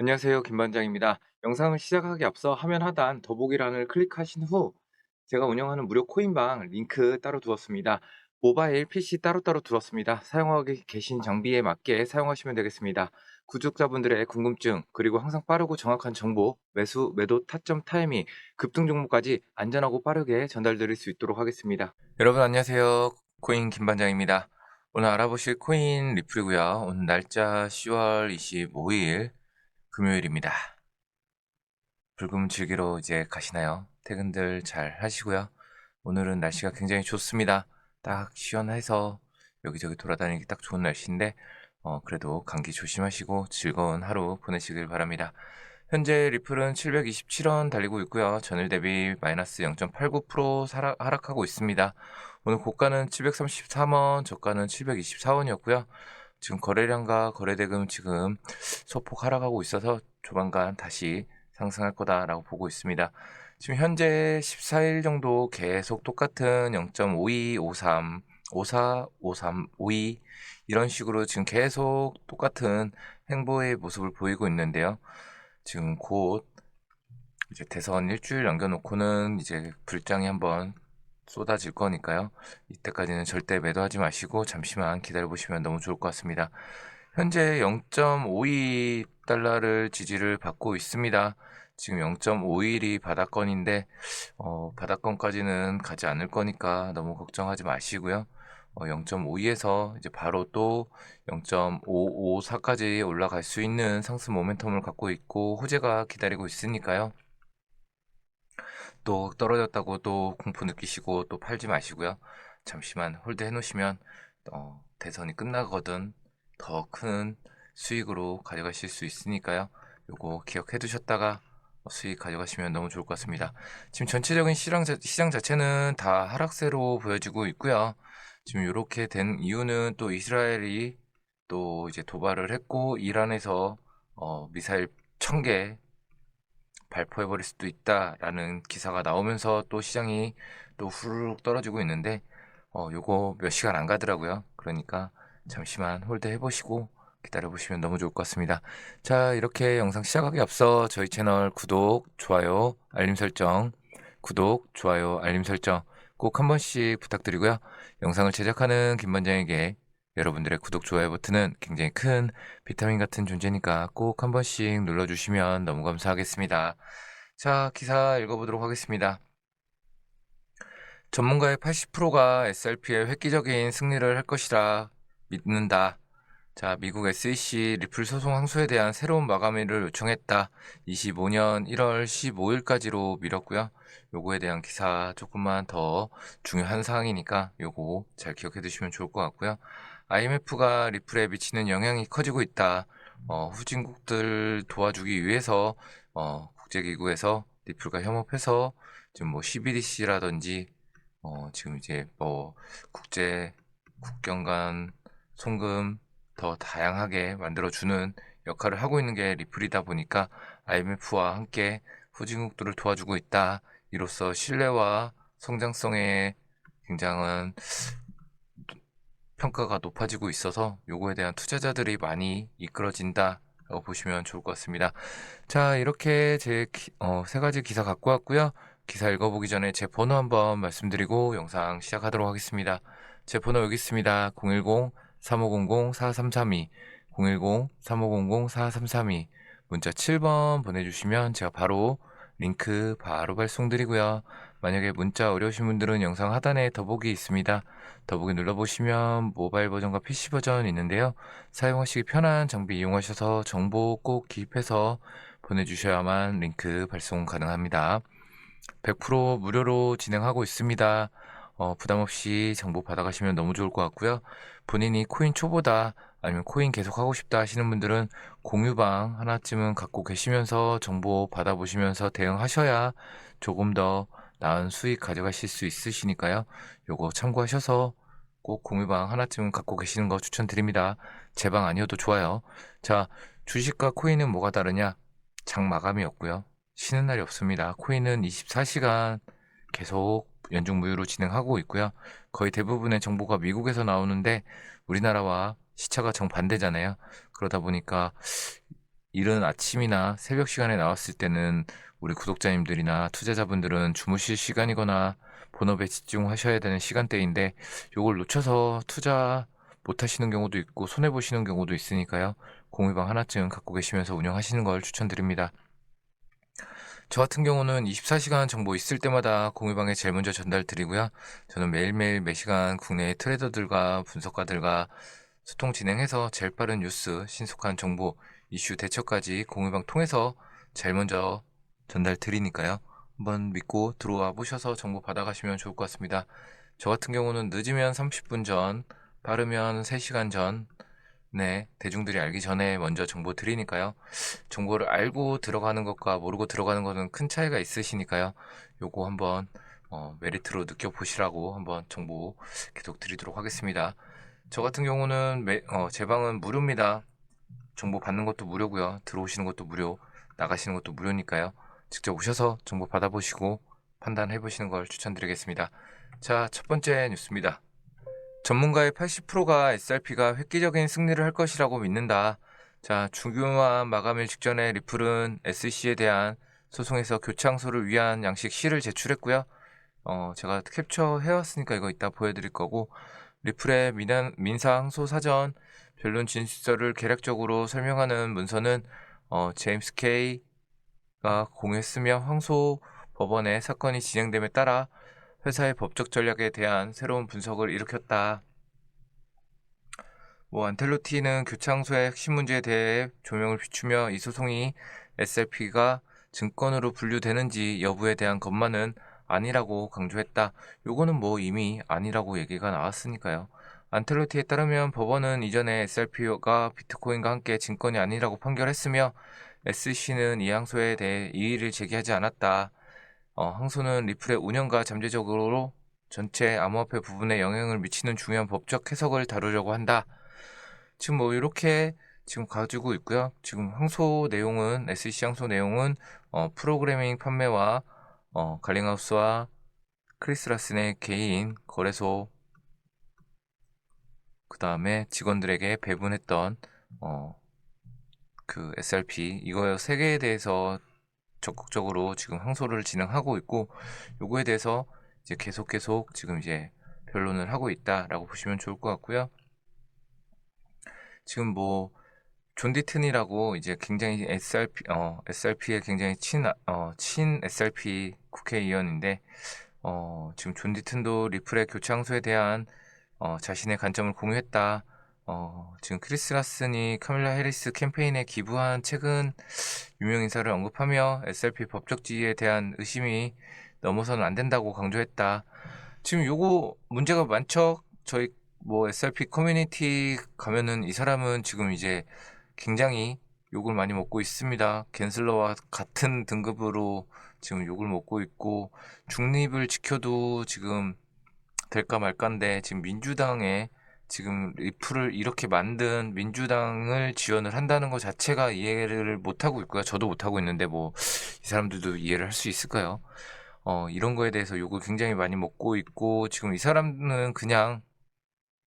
안녕하세요. 김반장입니다. 영상을 시작하기 앞서 화면 하단 더보기란을 클릭하신 후 제가 운영하는 무료 코인방 링크 따로 두었습니다. 모바일, PC 따로따로 두었습니다. 사용하고 계신 장비에 맞게 사용하시면 되겠습니다. 구독자분들의 궁금증, 그리고 항상 빠르고 정확한 정보, 매수, 매도, 타점, 타이밍, 급등 종목까지 안전하고 빠르게 전달드릴 수 있도록 하겠습니다. 여러분 안녕하세요. 코인 김반장입니다. 오늘 알아보실 코인 리플이고요. 오늘 날짜 10월 25일 금요일입니다. 불금 즐기러 이제 가시나요? 퇴근들 잘 하시고요. 오늘은 날씨가 굉장히 좋습니다. 딱 시원해서 여기저기 돌아다니기 딱 좋은 날씨인데 어, 그래도 감기 조심하시고 즐거운 하루 보내시길 바랍니다. 현재 리플은 727원 달리고 있고요. 전일 대비 마이너스 0.89% 하락하고 있습니다. 오늘 고가는 733원, 저가는 724원이었고요. 지금 거래량과 거래대금 지금 소폭 하락하고 있어서 조만간 다시 상승할 거다라고 보고 있습니다. 지금 현재 14일 정도 계속 똑같은 0.52, 53, 54, 53, 52 이런 식으로 지금 계속 똑같은 행보의 모습을 보이고 있는데요. 지금 곧 이제 대선 일주일 남겨놓고는 이제 불장이 한번 쏟아질 거니까요. 이때까지는 절대 매도하지 마시고 잠시만 기다려 보시면 너무 좋을 것 같습니다. 현재 0.52달러를 지지를 받고 있습니다. 지금 0.51이 바닥권인데 어, 바닥권까지는 가지 않을 거니까 너무 걱정하지 마시고요. 어, 0.52에서 이제 바로 또 0.554까지 올라갈 수 있는 상승 모멘텀을 갖고 있고 호재가 기다리고 있으니까요. 또 떨어졌다고 또 공포 느끼시고 또 팔지 마시고요. 잠시만 홀드 해 놓으시면 어, 대선이 끝나거든 더 큰 수익으로 가져가실 수 있으니까요. 요거 기억해 두셨다가 수익 가져가시면 너무 좋을 것 같습니다. 지금 전체적인 시장, 자, 시장 자체는 다 하락세로 보여지고 있고요. 지금 이렇게 된 이유는 또 이스라엘이 또 이제 도발을 했고 이란에서 어, 미사일 1000개 발포해버릴 수도 있다라는 기사가 나오면서 또 시장이 또 후루룩 떨어지고 있는데 어, 요거 몇 시간 안 가더라고요. 그러니까 잠시만 홀드 해보시고 기다려보시면 너무 좋을 것 같습니다. 자, 이렇게 영상 시작하기 앞서 저희 채널 구독, 좋아요, 알림 설정, 구독, 좋아요, 알림 설정 꼭 한 번씩 부탁드리고요. 영상을 제작하는 김반장에게 여러분들의 구독, 좋아요 버튼은 굉장히 큰 비타민 같은 존재니까 꼭 한 번씩 눌러주시면 너무 감사하겠습니다. 자, 기사 읽어보도록 하겠습니다. 전문가의 80%가 SRP의 획기적인 승리를 할 것이라 믿는다. 자, 미국 SEC 리플 소송 항소에 대한 새로운 마감일을 요청했다. 25년 1월 15일까지로 미뤘고요. 요거에 대한 기사 조금만 더 중요한 사항이니까 요거 잘 기억해 두시면 좋을 것 같고요. IMF가 리플에 미치는 영향이 커지고 있다. 어, 후진국들 도와주기 위해서 어, 국제기구에서 리플과 협업해서 지금 뭐 CBDC라든지 어, 지금 이제 뭐 국제 국경 간 송금 더 다양하게 만들어주는 역할을 하고 있는 게 리플이다 보니까 IMF와 함께 후진국들을 도와주고 있다. 이로써 신뢰와 성장성에 굉장한 평가가 높아지고 있어서 요거에 대한 투자자들이 많이 이끌어진다. 라고 보시면 좋을 것 같습니다. 자, 이렇게 제 어, 세 가지 기사 갖고 왔고요. 기사 읽어보기 전에 제 번호 한번 말씀드리고 영상 시작하도록 하겠습니다. 제 번호 여기 있습니다. 010-3500-4332 010-3500-4332 문자 7번 보내주시면 제가 바로 링크 바로 발송드리고요. 만약에 문자 어려우신 분들은 영상 하단에 더보기 있습니다. 더보기 눌러보시면 모바일 버전과 PC 버전 있는데요. 사용하시기 편한 장비 이용하셔서 정보 꼭 기입해서 보내주셔야만 링크 발송 가능합니다. 100% 무료로 진행하고 있습니다. 어, 부담 없이 정보 받아가시면 너무 좋을 것 같고요. 본인이 코인 초보다 아니면 코인 계속 하고 싶다 하시는 분들은 공유방 하나쯤은 갖고 계시면서 정보 받아보시면서 대응하셔야 조금 더 나은 수익 가져가실 수 있으시니까요. 요거 참고하셔서 꼭 공유방 하나쯤 갖고 계시는 거 추천드립니다. 제 방 아니어도 좋아요. 자, 주식과 코인은 뭐가 다르냐? 장 마감이 없고요. 쉬는 날이 없습니다. 코인은 24시간 계속 연중 무휴로 진행하고 있고요. 거의 대부분의 정보가 미국에서 나오는데 우리나라와 시차가 정반대잖아요. 그러다 보니까 이른 아침이나 새벽 시간에 나왔을 때는 우리 구독자님들이나 투자자분들은 주무실 시간이거나 본업에 집중하셔야 되는 시간대인데 요걸 놓쳐서 투자 못 하시는 경우도 있고 손해 보시는 경우도 있으니까요. 공유방 하나쯤 갖고 계시면서 운영하시는 걸 추천드립니다. 저 같은 경우는 24시간 정보 있을 때마다 공유방에 제일 먼저 전달 드리고요. 저는 매일매일 매시간 국내 트레이더들과 분석가들과 소통 진행해서 제일 빠른 뉴스, 신속한 정보, 이슈 대처까지 공유방 통해서 제일 먼저 전달 드리니까요. 한번 믿고 들어와 보셔서 정보 받아가시면 좋을 것 같습니다. 저 같은 경우는 늦으면 30분 전, 빠르면 3시간 전, 네, 대중들이 알기 전에 먼저 정보 드리니까요. 정보를 알고 들어가는 것과 모르고 들어가는 것은 큰 차이가 있으시니까요. 요거 한번 어, 메리트로 느껴보시라고 한번 정보 계속 드리도록 하겠습니다. 저 같은 경우는 매, 어, 제 방은 무료입니다. 정보 받는 것도 무료고요. 들어오시는 것도 무료, 나가시는 것도 무료니까요. 직접 오셔서 정보 받아보시고 판단해 보시는 걸 추천드리겠습니다. 자, 첫 번째 뉴스입니다. 전문가의 80%가 SRP가 획기적인 승리를 할 것이라고 믿는다. 자, 중요한 마감일 직전에 리플은 SC에 대한 소송에서 교창소를 위한 양식 C를 제출했고요. 어, 제가 캡처 해왔으니까 이거 이따 보여드릴 거고, 리플의 민한, 민사항소 사전 변론 진술서를 개략적으로 설명하는 문서는 어, 제임스 K 가 공유했으며 항소 법원의 사건이 진행됨에 따라 회사의 법적 전략에 대한 새로운 분석을 일으켰다. 뭐 안텔로티는 교창소의 핵심 문제에 대해 조명을 비추며 이 소송이 SLP가 증권으로 분류되는지 여부에 대한 것만은 아니라고 강조했다. 요거는 뭐 이미 아니라고 얘기가 나왔으니까요. 안텔로티에 따르면 법원은 이전에 SRP가 비트코인과 함께 증권이 아니라고 판결했으며 SC는 이 항소에 대해 이의를 제기하지 않았다. 어, 항소는 리플의 운영과 잠재적으로 전체 암호화폐 부분에 영향을 미치는 중요한 법적 해석을 다루려고 한다. 지금 뭐 이렇게 지금 가지고 있고요. 지금 항소 내용은 SEC 항소 내용은 어, 프로그래밍 판매와 어, 갈링하우스와 크리스라슨의 개인 거래소 그 다음에 직원들에게 배분했던 어, 그 SRP 이거 세 개에 대해서 적극적으로 지금 항소를 진행하고 있고 요거에 대해서 이제 계속 계속 지금 이제 변론을 하고 있다라고 보시면 좋을 것 같고요. 지금 뭐 존디튼이라고 이제 굉장히 SRP 어 SRP에 굉장히 친 어, 친 SRP 국회의원인데 어 지금 존디튼도 리플의 교창소에 대한 어, 자신의 관점을 공유했다. 어, 지금 크리스 라슨이 카밀라 해리스 캠페인에 기부한 최근 유명 인사를 언급하며 SRP 법적 지위에 대한 의심이 넘어서는 안 된다고 강조했다. 지금 요거 문제가 많죠? 저희 뭐 SRP 커뮤니티 가면은 이 사람은 지금 이제 굉장히 욕을 많이 먹고 있습니다. 겐슬러와 같은 등급으로 지금 욕을 먹고 있고 중립을 지켜도 지금 될까 말까인데 지금 민주당에 지금 리플을 이렇게 만든 민주당을 지원을 한다는 것 자체가 이해를 못하고 있고요. 저도 못하고 있는데 뭐 이 사람들도 이해를 할 수 있을까요? 어, 이런 거에 대해서 욕을 굉장히 많이 먹고 있고 지금 이 사람은 그냥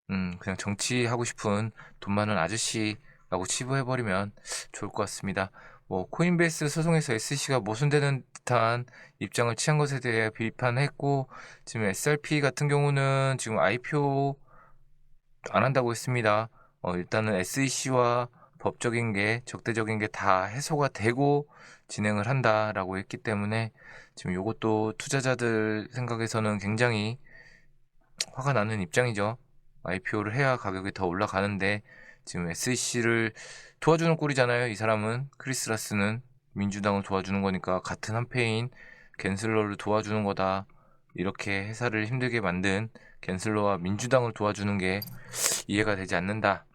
음, 그냥 정치하고 싶은 돈 많은 아저씨라고 치부해버리면 좋을 것 같습니다. 뭐 코인베이스 소송에서 SC가 모순되는 듯한 입장을 취한 것에 대해 비판했고 지금 SRP 같은 경우는 지금 IPO 안 한다고 했습니다. 어, 일단은 SEC와 법적인 게 적대적인 게 다 해소가 되고 진행을 한다라고 했기 때문에 지금 이것도 투자자들 생각에서는 굉장히 화가 나는 입장이죠. IPO를 해야 가격이 더 올라가는데 지금 SEC를 도와주는 꼴이잖아요. 이 사람은 크리스라스는 민주당을 도와주는 거니까 같은 한 패인 겐슬러를 도와주는 거다. 이렇게 회사를 힘들게 만든 겐슬러와 민주당을 도와주는 게 이해가 되지 않는다.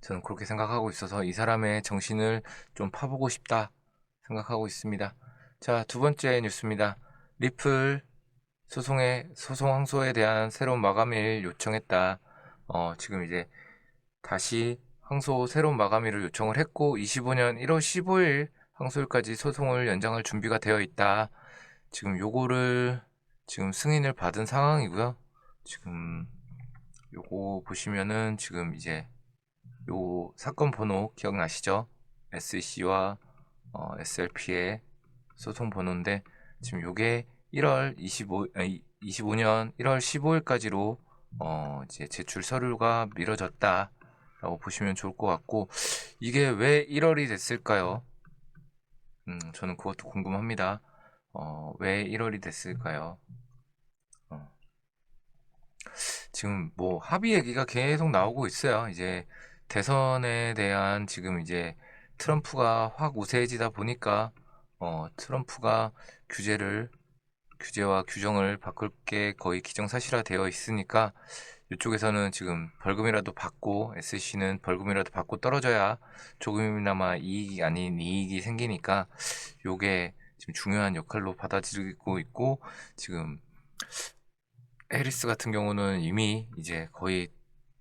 저는 그렇게 생각하고 있어서 이 사람의 정신을 좀 파보고 싶다 생각하고 있습니다. 자, 두 번째 뉴스입니다. 리플 소송에 소송 항소에 대한 새로운 마감일 요청했다. 어, 지금 이제 다시 항소 새로운 마감일을 요청을 했고 25년 1월 15일 항소일까지 소송을 연장할 준비가 되어 있다. 지금 요거를 지금 승인을 받은 상황이고요. 지금 요거 보시면은 지금 이제 요 사건 번호 기억나시죠? SEC와 어, SLP의 소송 번호인데 지금 요게 1월 25 아니, 25년 1월 15일까지로 어, 이제 제출 서류가 미뤄졌다 라고 보시면 좋을 것 같고 이게 왜 1월이 됐을까요? 음, 저는 그것도 궁금합니다. 어, 왜 1월이 됐을까요? 어. 지금 뭐 합의 얘기가 계속 나오고 있어요. 이제 대선에 대한 지금 이제 트럼프가 확 우세해지다 보니까 어, 트럼프가 규제를 규제와 규정을 바꿀 게 거의 기정사실화 되어 있으니까 이쪽에서는 지금 벌금이라도 받고 SC는 벌금이라도 받고 떨어져야 조금이나마 이익이 아닌 이익이 생기니까 요게 지금 중요한 역할로 받아들이고 있고 지금 해리스 같은 경우는 이미 이제 거의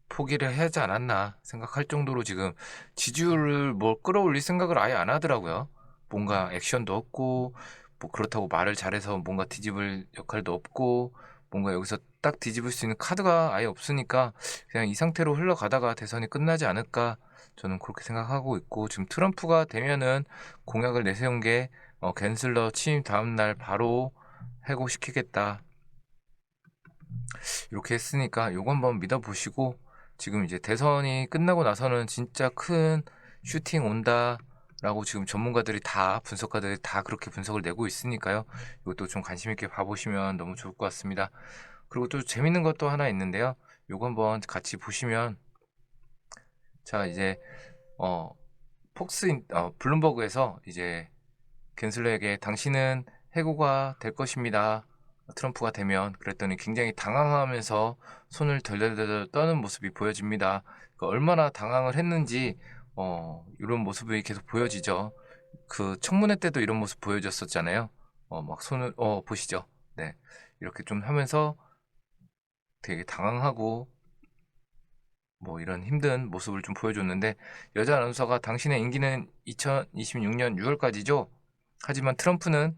포기를 하지 않았나 생각할 정도로 지금 지지율을 뭐 끌어올릴 생각을 아예 안 하더라고요. 뭔가 액션도 없고 뭐 그렇다고 말을 잘해서 뭔가 뒤집을 역할도 없고 뭔가 여기서 딱 뒤집을 수 있는 카드가 아예 없으니까 그냥 이 상태로 흘러가다가 대선이 끝나지 않을까 저는 그렇게 생각하고 있고 지금 트럼프가 되면은 공약을 내세운 게 어, 겐슬러 취임 다음 날 바로 해고시키겠다 이렇게 했으니까 요거 한번 믿어보시고 지금 이제 대선이 끝나고 나서는 진짜 큰 슈팅 온다 라고 지금 전문가들이 다 분석가들이 다 그렇게 분석을 내고 있으니까요. 이것도 좀 관심 있게 봐보시면 너무 좋을 것 같습니다. 그리고 또 재밌는 것도 하나 있는데요. 요거 한번 같이 보시면 자 이제 어 폭스 인- 어, 블룸버그에서 이제 겐슬러에게 당신은 해고가 될 것입니다. 트럼프가 되면 그랬더니 굉장히 당황하면서 손을 덜덜덜 떠는 모습이 보여집니다. 그 얼마나 당황을 했는지 어, 이런 모습이 계속 보여지죠. 그 청문회 때도 이런 모습 보여줬었잖아요. 어, 막 손을 어 보시죠. 네, 이렇게 좀 하면서 되게 당황하고 뭐 이런 힘든 모습을 좀 보여줬는데 여자 아나운서가 당신의 임기는 2026년 6월까지죠. 하지만 트럼프는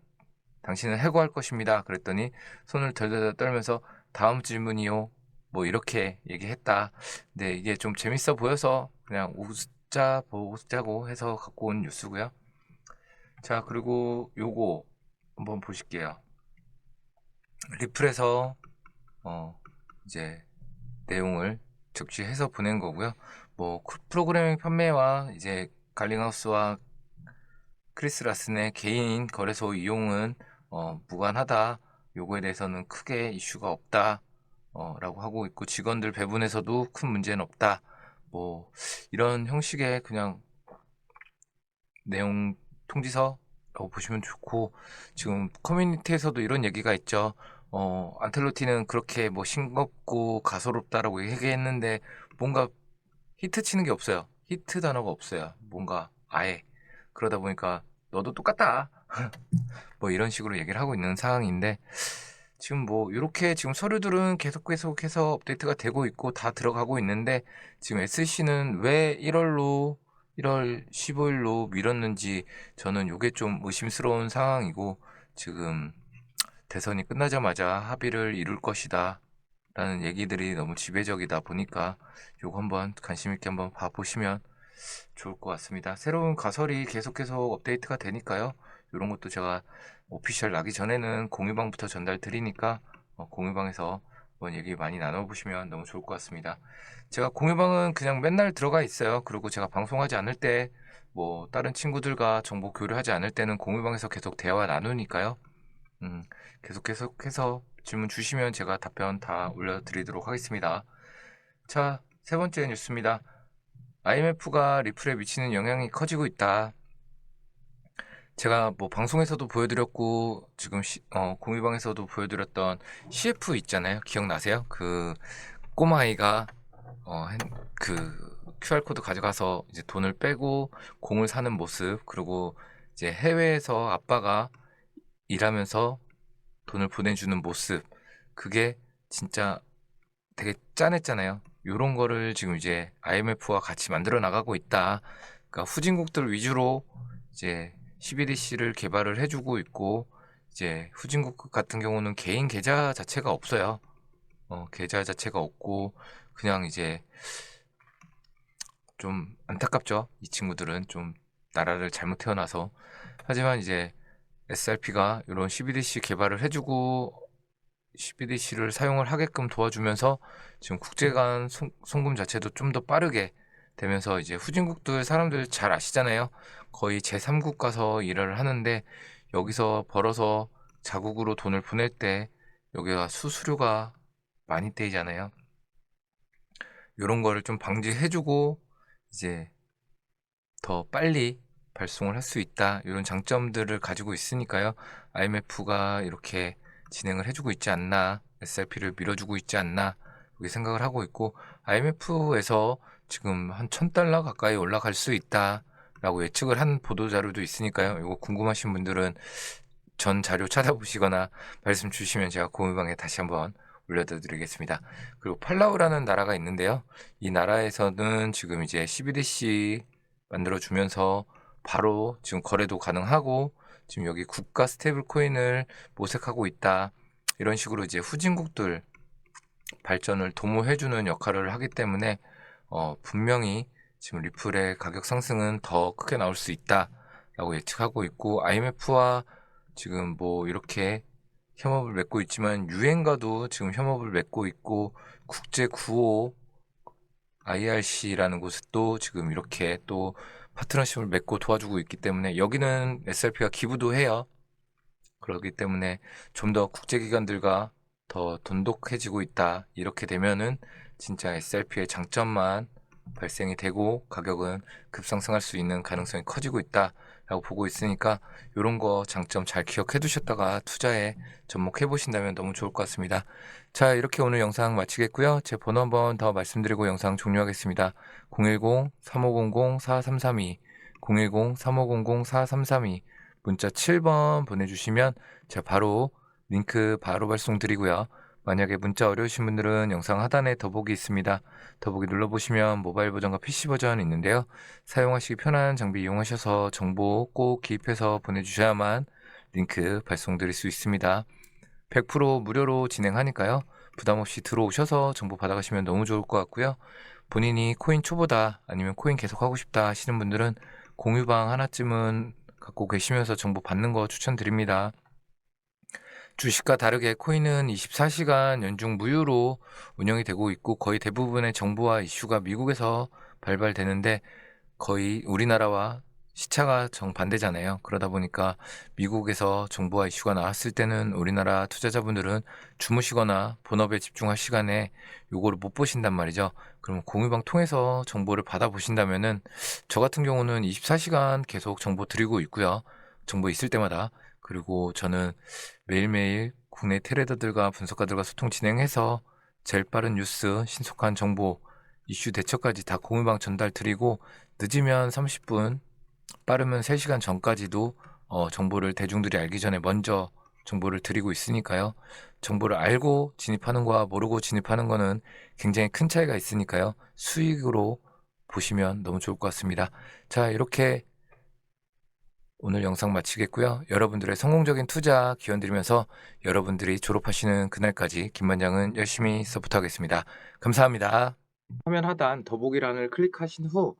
당신은 해고할 것입니다. 그랬더니 손을 덜덜덜 떨면서 다음 질문이요. 뭐 이렇게 얘기했다. 근데 이게 좀 재밌어 보여서 그냥 웃자 보자고 해서 갖고 온 뉴스고요. 자 그리고 요거 한번 보실게요. 리플에서 어 이제 내용을 적시해서 보낸 거고요. 뭐 프로그래밍 판매와 이제 갈링하우스와 크리스 라슨의 개인 거래소 이용은 어, 무관하다. 요거에 대해서는 크게 이슈가 없다. 어, 라고 하고 있고 직원들 배분에서도 큰 문제는 없다. 뭐 이런 형식의 그냥 내용 통지서라고 보시면 좋고 지금 커뮤니티에서도 이런 얘기가 있죠. 어, 안텔로티는 그렇게 뭐 싱겁고 가소롭다라고 얘기했는데 뭔가 히트 치는 게 없어요. 히트 단어가 없어요. 뭔가 아예 그러다 보니까 너도 똑같다. 뭐 이런 식으로 얘기를 하고 있는 상황인데 지금 뭐 이렇게 지금 서류들은 계속 계속해서 업데이트가 되고 있고 다 들어가고 있는데 지금 SC는 왜 1월로 1월 15일로 미뤘는지 저는 이게 좀 의심스러운 상황이고 지금 대선이 끝나자마자 합의를 이룰 것이다 라는 얘기들이 너무 지배적이다 보니까 요거 한번 관심 있게 한번 봐보시면 좋을 것 같습니다. 새로운 가설이 계속해서 업데이트가 되니까요. 이런 것도 제가 오피셜 나기 전에는 공유방부터 전달 드리니까 어, 공유방에서 한번 얘기 많이 나눠보시면 너무 좋을 것 같습니다. 제가 공유방은 그냥 맨날 들어가 있어요. 그리고 제가 방송하지 않을 때 뭐 다른 친구들과 정보 교류하지 않을 때는 공유방에서 계속 대화 나누니까요. 음, 계속 계속해서 질문 주시면 제가 답변 다 올려드리도록 하겠습니다. 자, 세 번째 뉴스입니다. IMF가 리플에 미치는 영향이 커지고 있다. 제가 뭐 방송에서도 보여드렸고 지금 시, 어, 공유방에서도 보여드렸던 CF 있잖아요. 기억나세요? 그 꼬마아이가 어, 핸- 그 QR코드 가져가서 이제 돈을 빼고 공을 사는 모습 그리고 이제 해외에서 아빠가 일하면서 돈을 보내주는 모습 그게 진짜 되게 짠했잖아요. 요런 거를 지금 이제 IMF와 같이 만들어 나가고 있다. 그러니까 후진국들 위주로 이제 11EC를 개발을 해주고 있고 이제 후진국 같은 경우는 개인 계좌 자체가 없어요. 어, 계좌 자체가 없고 그냥 이제 좀 안타깝죠. 이 친구들은 좀 나라를 잘못 태어나서 하지만 이제 SRP가 이런 CBDC 개발을 해주고 CBDC를 사용을 하게끔 도와주면서 지금 국제 간 송- 송금 자체도 좀 더 빠르게 되면서 이제 후진국들 사람들 잘 아시잖아요. 거의 제3국 가서 일을 하는데 여기서 벌어서 자국으로 돈을 보낼 때 여기가 수수료가 많이 떼이잖아요. 이런 거를 좀 방지해주고 이제 더 빨리 발송을 할 수 있다 이런 장점들을 가지고 있으니까요. IMF가 이렇게 진행을 해주고 있지 않나 SRP를 밀어주고 있지 않나 그렇게 생각을 하고 있고 IMF에서 지금 한 1000달러 가까이 올라갈 수 있다라고 예측을 한 보도 자료도 있으니까요. 이거 궁금하신 분들은 전 자료 찾아보시거나 말씀 주시면 제가 공유방에 다시 한번 올려드리겠습니다. 그리고 팔라우라는 나라가 있는데요. 이 나라에서는 지금 이제 CBDC 만들어주면서 바로 지금 거래도 가능하고 지금 여기 국가 스테이블 코인을 모색하고 있다. 이런 식으로 이제 후진국들 발전을 도모해주는 역할을 하기 때문에 어, 분명히 지금 리플의 가격 상승은 더 크게 나올 수 있다라고 예측하고 있고 IMF와 지금 뭐 이렇게 협업을 맺고 있지만 유엔과도 지금 협업을 맺고 있고 국제 구호 IRC라는 곳도 지금 이렇게 또 파트너십을 맺고 도와주고 있기 때문에 여기는 SRP가 기부도 해요. 그렇기 때문에 좀 더 국제기관들과 더 돈독해지고 있다. 이렇게 되면은 진짜 SRP의 장점만 발생이 되고 가격은 급상승할 수 있는 가능성이 커지고 있다 라고 보고 있으니까 이런 거 장점 잘 기억해 두셨다가 투자에 접목해 보신다면 너무 좋을 것 같습니다. 자, 이렇게 오늘 영상 마치겠고요. 제 번호 한번 더 말씀드리고 영상 종료하겠습니다. 010-3500-4332 010-3500-4332 문자 7번 보내주시면 제가 바로 링크 바로 발송 드리고요. 만약에 문자 어려우신 분들은 영상 하단에 더보기 있습니다. 더보기 눌러보시면 모바일 버전과 PC 버전이 있는데요. 사용하시기 편한 장비 이용하셔서 정보 꼭 기입해서 보내주셔야만 링크 발송 드릴 수 있습니다. 100% 무료로 진행하니까요. 부담 없이 들어오셔서 정보 받아가시면 너무 좋을 것 같고요. 본인이 코인 초보다 아니면 코인 계속 하고 싶다 하시는 분들은 공유방 하나쯤은 갖고 계시면서 정보 받는 거 추천드립니다. 주식과 다르게 코인은 24시간 연중 무휴로 운영이 되고 있고 거의 대부분의 정보와 이슈가 미국에서 발발되는데 거의 우리나라와 시차가 정반대잖아요. 그러다 보니까 미국에서 정보와 이슈가 나왔을 때는 우리나라 투자자분들은 주무시거나 본업에 집중할 시간에 요거를 못 보신단 말이죠. 그럼 공유방 통해서 정보를 받아보신다면은 저 같은 경우는 24시간 계속 정보 드리고 있고요. 정보 있을 때마다 그리고 저는 매일매일 국내 트레이더들과 분석가들과 소통 진행해서 제일 빠른 뉴스, 신속한 정보, 이슈 대처까지 다 공유방 전달 드리고 늦으면 30분, 빠르면 3시간 전까지도 어, 정보를 대중들이 알기 전에 먼저 정보를 드리고 있으니까요. 정보를 알고 진입하는 거와 모르고 진입하는 거는 굉장히 큰 차이가 있으니까요. 수익으로 보시면 너무 좋을 것 같습니다. 자, 이렇게 오늘 영상 마치겠고요. 여러분들의 성공적인 투자 기원 드리면서 여러분들이 졸업하시는 그날까지 김반장은 열심히 서포트하겠습니다. 감사합니다. 화면 하단 더보기란을 클릭하신 후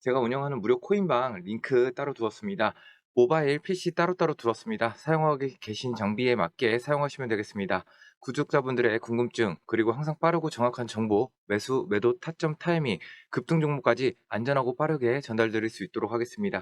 제가 운영하는 무료 코인방 링크 따로 두었습니다. 모바일, PC 따로따로 두었습니다. 사용하고 계신 장비에 맞게 사용하시면 되겠습니다. 구독자분들의 궁금증, 그리고 항상 빠르고 정확한 정보, 매수, 매도, 타점, 타이밍, 급등 종목까지 안전하고 빠르게 전달드릴 수 있도록 하겠습니다.